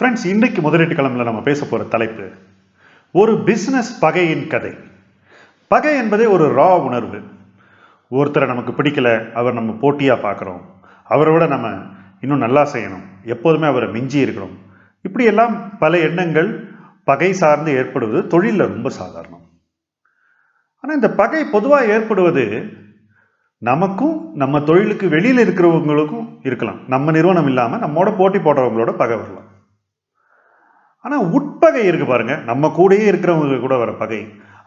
Friends இன்றைக்கு முதலீட்டு கிழமையில் நம்ம பேச போகிற தலைப்பு ஒரு பிஸ்னஸ் பகையின் கதை. பகை என்பதே ஒரு ரா உணர்வு. ஒருத்தரை நமக்கு பிடிக்கல அவர் நம்ம போட்டியாக பார்க்குறோம். அவரை விட நம்ம இன்னும் நல்லா செய்யணும். எப்போதுமே அவரை மிஞ்சி இருக்கணும். இப்படியெல்லாம் பல எண்ணங்கள் பகை சார்ந்து ஏற்படுவது தொழிலில் ரொம்ப சாதாரணம். ஆனால் இந்த பகை பொதுவாக ஏற்படுவது நமக்கும் நம்ம தொழிலுக்கு வெளியில் இருக்கிறவங்களுக்கும் இருக்கலாம். நம்ம நிறுவனம் இல்லாமல் நம்மோட போட்டி போடுறவங்களோட பகை வரலாம். ஆனால் உட்பகை இருக்கு பாருங்க. நம்ம கூடயே இருக்கிறவங்க கூட வர பகை.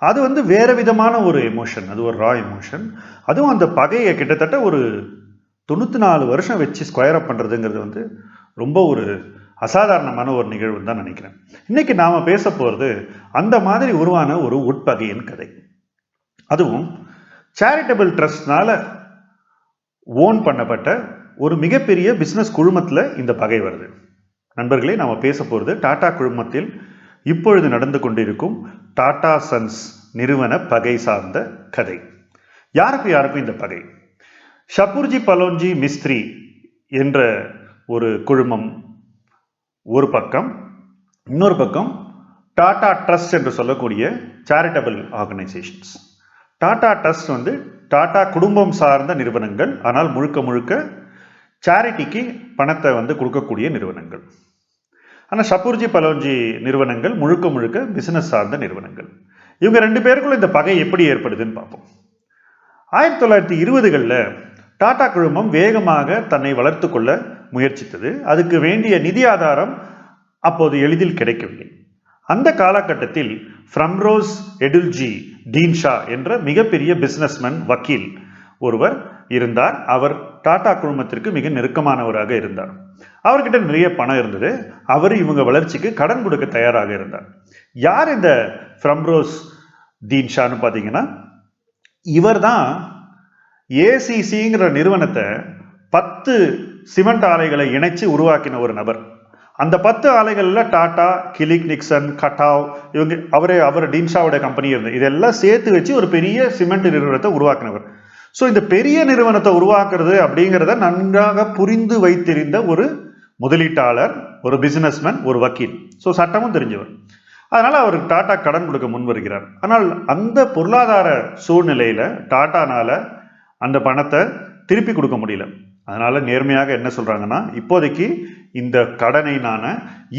அது வந்து வேறு விதமான ஒரு எமோஷன் அது ஒரு ரா எமோஷன் அதுவும் அந்த பகையை கிட்டத்தட்ட ஒரு தொண்ணூற்றி நாலு வருஷம் வச்சு ஸ்கொயர் அப் பண்ணுறதுங்கிறது வந்து ரொம்ப ஒரு அசாதாரணமான ஒரு நிகழ்வுன்னு தான் நினைக்கிறேன். இன்னைக்கு நாம் பேச போகிறது அந்த மாதிரி உருவான ஒரு உட்பகையின் கதை. அதுவும் சேரிட்டபிள் ட்ரஸ்ட்னால் ஓன் பண்ணப்பட்ட ஒரு மிகப்பெரிய பிஸ்னஸ் குழுமத்தில் இந்த பகை வருது. நண்பர்களே நாம் பேச போகிறது டாடா குழுமத்தில் இப்பொழுது நடந்து கொண்டிருக்கும் டாடா சன்ஸ் நிறுவன பகை சார்ந்த கதை. யாருக்கு யாருக்கும் இந்த பகை? ஷபூர்ஜி பலோன்ஜி மிஸ்திரி என்ற ஒரு குழுமம் ஒரு பக்கம் இன்னொரு பக்கம் டாடா ட்ரஸ்ட் என்று சொல்லக்கூடிய சேரிட்டபிள் ஆர்கனைசேஷன்ஸ் டாடா ட்ரஸ்ட் வந்து டாடா குடும்பம் சார்ந்த நிறுவனங்கள் ஆனால் முழுக்க முழுக்க சேரிட்டிக்கு பணத்தை வந்து கொடுக்கக்கூடிய நிறுவனங்கள். ஆனால் ஷபூர்ஜி பலோன்ஜி நிறுவனங்கள் முழுக்க முழுக்க பிசினஸ் சார்ந்த நிறுவனங்கள். இவங்க ரெண்டு பேருக்குள்ள இந்த பகை எப்படி ஏற்படுதுன்னு பார்ப்போம். ஆயிரத்தி தொள்ளாயிரத்தி இருபதுகளில் டாடா குழுமம் வேகமாக தன்னை வளர்த்து கொள்ள முயற்சித்தது. அதுக்கு வேண்டிய நிதி ஆதாரம் அப்போது எளிதில் கிடைக்கவில்லை. அந்த காலகட்டத்தில் ஃப்ரம்ரோஸ் எடுல்ஜி டீன்ஷா என்ற மிகப்பெரிய பிஸ்னஸ்மேன் வக்கீல் ஒருவர் இருந்தார். அவர் டாடா குழுமத்திற்கு மிக நெருக்கமானவராக இருந்தார். அவர்கிட்ட நிறைய பணம் இருந்தது. அவர் இவங்க வளர்ச்சிக்கு கடன் கொடுக்க தயாராக இருந்தார். யார் இந்த ஃப்ரம்ரோஸ் தீன்ஷான்னு பார்த்தீங்கன்னா இவர் தான் ஏசிசிங்கிற நிறுவனத்தை பத்து சிமெண்ட் ஆலைகளை இணைச்சு உருவாக்கின ஒரு நபர். அந்த பத்து ஆலைகளில் டாடா கிலிக் நிக்சன் கட்டாவ் இவங்க அவரே அவர் டீன்ஷாவோட கம்பெனி இருந்தது. இதெல்லாம் சேர்த்து வச்சு ஒரு பெரிய சிமெண்ட் நிறுவனத்தை உருவாக்கினவர். ஸோ இந்த பெரிய நிறுவனத்தை உருவாக்குறது அப்படிங்கிறத நன்றாக புரிந்து வைத்திருந்த ஒரு முதலீட்டாளர் ஒரு பிசினஸ்மேன் ஒரு வக்கீல். ஸோ சட்டமும் தெரிஞ்சவர். அதனால் அவர் டாடா கடன் கொடுக்க முன் வருகிறார். ஆனால் அந்த பொருளாதார சூழ்நிலையில் டாட்டானால் அந்த பணத்தை திருப்பி கொடுக்க முடியல. அதனால் நேர்மையாக என்ன சொல்கிறாங்கன்னா இப்போதைக்கு இந்த கடனை நான்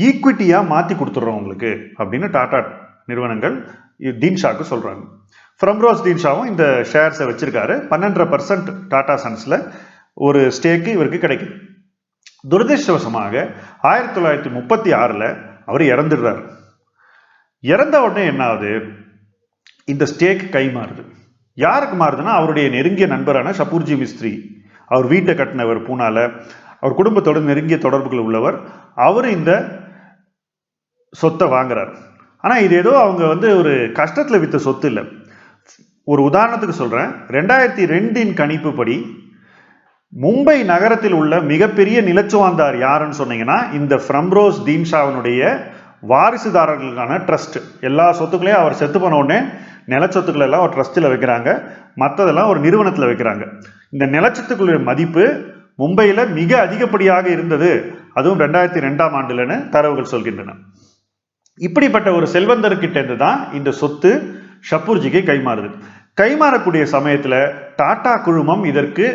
ஈக்விட்டியாக மாற்றி கொடுத்துட்றோம் உங்களுக்கு அப்படின்னு டாடா நிறுவனங்கள் டீன்ஷாக்கு சொல்கிறாங்க ஃப்ரம்ரோஸ் தீன்ஷாவும் இந்த ஷேர்ஸை வச்சிருக்காரு. பன்னெண்டரை பர்சன்ட் டாடா சன்ஸில் ஒரு ஸ்டேக்கு இவருக்கு கிடைக்குது. துரதிருஷ்டவசமாக ஆயிரத்தி தொள்ளாயிரத்தி முப்பத்தி ஆறில் அவர் இறந்துடுறாரு. இறந்த உடனே என்ன ஆகுது இந்த ஸ்டேக் கை மாறுது. யாருக்கு மாறுதுன்னா அவருடைய நெருங்கிய நண்பரான ஷபூர்ஜி மிஸ்திரி. அவர் வீட்டை கட்டினவர் பூனால அவர் குடும்பத்தோட நெருங்கிய தொடர்புகள் உள்ளவர். அவர் இந்த சொத்தை வாங்குறார். ஆனால் இது ஏதோ அவங்க வந்து ஒரு கஷ்டத்தில் வித்த சொத்து இல்லை. ஒரு உதாரணத்துக்கு சொல்கிறேன் ரெண்டாயிரத்தி ரெண்டின் கணிப்புப்படி மும்பை நகரத்தில் உள்ள மிகப்பெரிய நிலச்சுவாந்தார் யாருன்னு சொன்னீங்கன்னா இந்த ஃப்ரம்ரோஸ் தீன்ஷாவினுடைய வாரிசுதாரர்களுக்கான ட்ரஸ்ட். எல்லா சொத்துக்களையும் அவர் செத்து போன உடனே நிலச்சொத்துக்களை எல்லாம் ஒரு ட்ரஸ்ட்டில் வைக்கிறாங்க. மற்றதெல்லாம் ஒரு நிறுவனத்தில் வைக்கிறாங்க. இந்த நிலச்சத்துக்களுடைய மதிப்பு மும்பையில் மிக அதிகப்படியாக இருந்தது. அதுவும் ரெண்டாயிரத்தி ரெண்டாம் ஆண்டுலன்னு தரவுகள் சொல்கின்றன. இப்படிப்பட்ட ஒரு செல்வந்தர்கிட்ட இருந்து தான் இந்த சொத்து ஷப்பூர்ஜிக்கு கைமாறுது. கைமாறக்கூடிய சமயத்தில் டாடா குழுமம் இதற்கு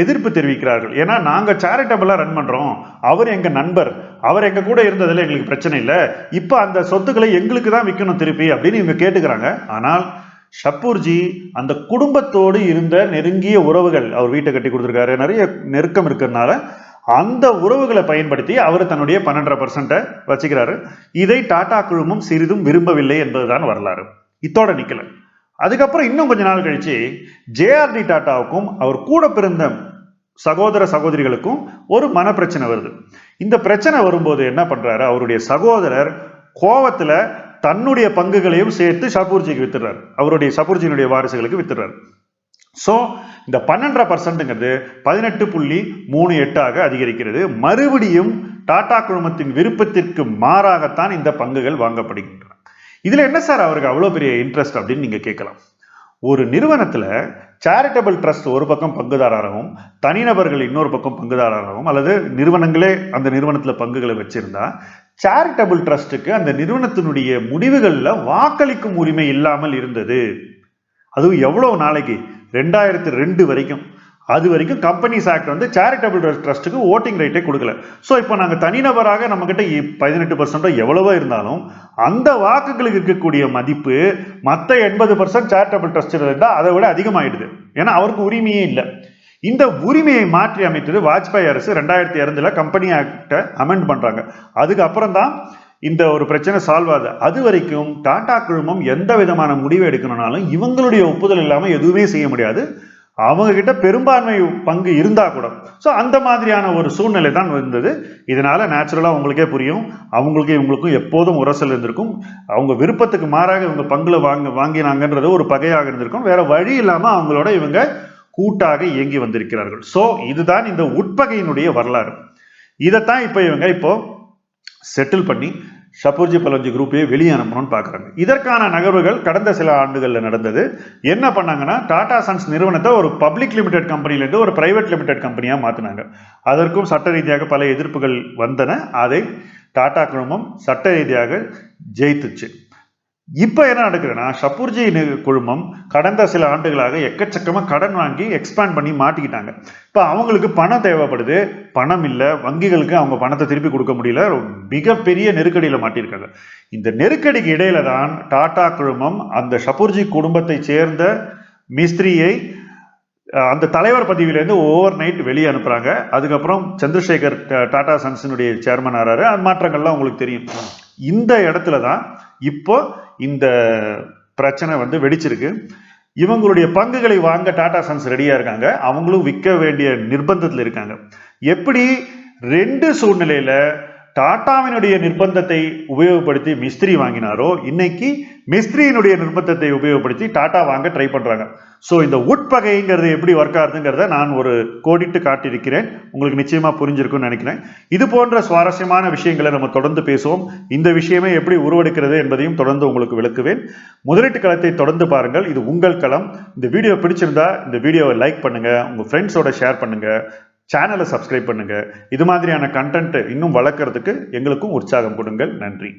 எதிர்ப்பு தெரிவிக்கிறார்கள். ஏன்னா நாங்கள் சேரிட்டபிளாக ரன் பண்ணுறோம் அவர் எங்கள் நண்பர். அவர் எங்கள் கூட இருந்ததில் எங்களுக்கு பிரச்சனை இல்லை. இப்போ அந்த சொத்துக்களை எங்களுக்கு தான் விற்கணும் திருப்பி அப்படின்னு இவங்க கேட்டுக்கிறாங்க. ஆனால் ஷப்பூர்ஜி அந்த குடும்பத்தோடு இருந்த நெருங்கிய உறவுகள் அவர் வீட்டை கட்டி கொடுத்துருக்காரு நிறைய நெருக்கம் இருக்கிறதுனால அந்த உறவுகளை பயன்படுத்தி அவர் தன்னுடைய பன்னெண்டரை பர்சன்ட்டை வச்சுக்கிறாரு. இதை டாடா குழுமம் சிறிதும் விரும்பவில்லை என்பதுதான் வரலாறு. இத்தோட நிக்கல. அதுக்கப்புறம் இன்னும் கொஞ்ச நாள் கழிச்சு ஜேஆர்டி டாட்டாவுக்கும் அவர் கூட பிறந்த சகோதர சகோதரிகளுக்கும் ஒரு மன பிரச்சனை வருது. இந்த பிரச்சனை வரும்போது என்ன பண்றாரு? அவருடைய சகோதரர் கோவத்துல தன்னுடைய பங்குகளையும் சேர்த்து சபூர்ஜிக்கு வித்துறாரு அவருடைய சபூர்ஜியினுடைய வாரிசுகளுக்கு வித்துறாரு ஸோ இந்த பன்னெண்டரை பர்சன்ட்டுங்கிறது பதினெட்டு புள்ளி மூணு எட்டாக அதிகரிக்கிறது. மறுபடியும் டாடா குழுமத்தின் விருப்பத்திற்கு மாறாகத்தான் இந்த பங்குகள் வாங்கப்படுகின்றன. இதில் என்ன சார் அவருக்கு அவ்வளோ பெரிய இன்ட்ரெஸ்ட் அப்படின்னு நீங்கள் கேட்கலாம்? ஒரு நிறுவனத்தில் சேரிட்டபிள் ட்ரஸ்ட் ஒரு பக்கம் பங்குதாரராகவும் தனிநபர்கள் இன்னொரு பக்கம் பங்குதாரராகவும் அல்லது நிறுவனங்களே அந்த நிறுவனத்தில் பங்குகளை வச்சிருந்தா சேரிட்டபிள் ட்ரஸ்ட்டுக்கு அந்த நிறுவனத்தினுடைய முடிவுகளில் வாக்களிக்கும் உரிமை இல்லாமல் இருந்தது. அதுவும் எவ்வளோ நாளைக்கு? ரெண்டாயிரத்தி ரெண்டு வரைக்கும். அது வரைக்கும் கம்பெனிஸ் ஆக்ட் வந்து சேரிட்டபிள் ட்ரஸ்ட்டுக்கு ஓட்டிங் ரைட்டே கொடுக்கல. ஸோ இப்போ நாங்கள் தனிநபராக நம்மக்கிட்ட பதினெட்டு பர்சன்டோ எவ்வளவோ இருந்தாலும் அந்த வாக்குகளுக்கு இருக்கக்கூடிய மதிப்பு மற்ற எண்பது பர்சன்ட் சேரிட்டபிள் ட்ரஸ்ட் இருந்தால் அதை விட அதிகமாகிடுது ஏன்னா அவருக்கு உரிமையே இல்லை. இந்த உரிமையை மாற்றி அமைத்தது வாஜ்பாய் அரசு ரெண்டாயிரத்தி இரண்டுல கம்பெனி ஆக்டை அமெண்ட் பண்ணுறாங்க அதுக்கப்புறம் தான் இந்த ஒரு பிரச்சனை சால்வ் ஆகுது. அது வரைக்கும் டாடா குழுமம் எந்த விதமான முடிவு எடுக்கணும்னாலும் இவங்களுடைய ஒப்புதல் இல்லாமல் எதுவுமே செய்ய முடியாது. அவங்க கிட்ட பெரும்பான்மை பங்கு இருந்தா கூட. ஸோ அந்த மாதிரியான ஒரு சூழ்நிலை தான் இருந்தது இதனால நேச்சுரலாக உங்களுக்கே புரியும். அவங்களுக்கும் இவங்களுக்கும் எப்போதும் உரசல் இருந்திருக்கும். அவங்க விருப்பத்துக்கு மாறாக இவங்க பங்குல வாங்க வாங்கினாங்கன்றது ஒரு பகையாக இருந்திருக்கும். வேற வழி இல்லாமல் அவங்களோட இவங்க கூட்டாக இயங்கி வந்திருக்கிறார்கள். ஸோ இதுதான் இந்த உட்பகையினுடைய வரலாறு. இதைத்தான் இப்போ இவங்க இப்போ செட்டில் பண்ணி ஷபூர்ஜி பலோஜி குரூப்பையே வெளியே அனுப்பணும்னு பார்க்குறாங்க. இதற்கான நகர்வுகள் கடந்த சில ஆண்டுகளில் நடந்தது. என்ன பண்ணாங்கன்னா டாடா சன்ஸ் நிறுவனத்தை ஒரு பப்ளிக் லிமிடெட் கம்பெனிலேருந்து ஒரு பிரைவேட் லிமிடெட் கம்பெனியாக மாற்றினாங்க அதற்கும் சட்ட ரீதியாக பல எதிர்ப்புகள் வந்தன. அதை டாடா குழுமம் சட்ட ரீதியாக ஜெயித்துச்சு. இப்போ என்ன நடக்குதுன்னா ஷப்பூர்ஜி குழுமம் கடந்த சில ஆண்டுகளாக எக்கச்சக்கமாக கடன் வாங்கி எக்ஸ்பேண்ட் பண்ணி மாட்டிக்கிட்டாங்க. இப்போ அவங்களுக்கு பணம் தேவைப்படுது. பணம் இல்லை. வங்கிகளுக்கு அவங்க பணத்தை திருப்பி கொடுக்க முடியல. மிகப்பெரிய நெருக்கடியில் மாட்டியிருக்காங்க. இந்த நெருக்கடிக்கு இடையில தான் டாடா குழுமம் அந்த ஷப்பூர்ஜி குடும்பத்தை சேர்ந்த மிஸ்திரியை அந்த தலைவர் பதவியிலேருந்து ஓவர் நைட் வெளியே அனுப்புகிறாங்க அதுக்கப்புறம் சந்திரசேகர் டாடா சன்ஸினுடைய சேர்மன் ஆறாரு. அந்த மாற்றங்கள்லாம் உங்களுக்கு தெரியும். இந்த இடத்துல தான் இப்போ இந்த பிரச்சனை வந்து வெடிச்சிருக்கு. இவங்களுடைய பங்குகளை வாங்க டாடா சன்ஸ் ரெடியாக இருக்காங்க. அவங்களும் விற்க வேண்டிய நிர்பந்தத்தில் இருக்காங்க. எப்படி ரெண்டு சூழ்நிலையில டாட்டாவினுடைய நிர்பந்தத்தை உபயோகப்படுத்தி மிஸ்திரி வாங்கினாரோ இன்னைக்கு மிஸ்திரியினுடைய நிர்பந்தத்தை உபயோகப்படுத்தி டாட்டா வாங்க ட்ரை பண்றாங்க. ஸோ இந்த உட்பகைங்கிறது எப்படி ஒர்க் ஆகுதுங்கிறத நான் ஒரு கோடிட்டு காட்டியிருக்கிறேன். உங்களுக்கு நிச்சயமா புரிஞ்சிருக்கும்னு நினைக்கிறேன். இது போன்ற சுவாரஸ்யமான விஷயங்களை நம்ம தொடர்ந்து பேசுவோம். இந்த விஷயமே எப்படி உருவெடுக்கிறது என்பதையும் தொடர்ந்து உங்களுக்கு விளக்குவேன். முதலீட்டு களத்தை தொடர்ந்து பாருங்கள். இது உங்கள் களம். இந்த வீடியோ பிடிச்சிருந்தா இந்த வீடியோவை லைக் பண்ணுங்க. உங்க ஃப்ரெண்ட்ஸோட ஷேர் பண்ணுங்க. சேனலை சப்ஸ்கிரைப் பண்ணுங்கள் இது மாதிரியான கண்டென்ட் இன்னும் வளர்க்குறதுக்கு எங்களுக்கும் உற்சாகம் கொடுங்கள். நன்றி.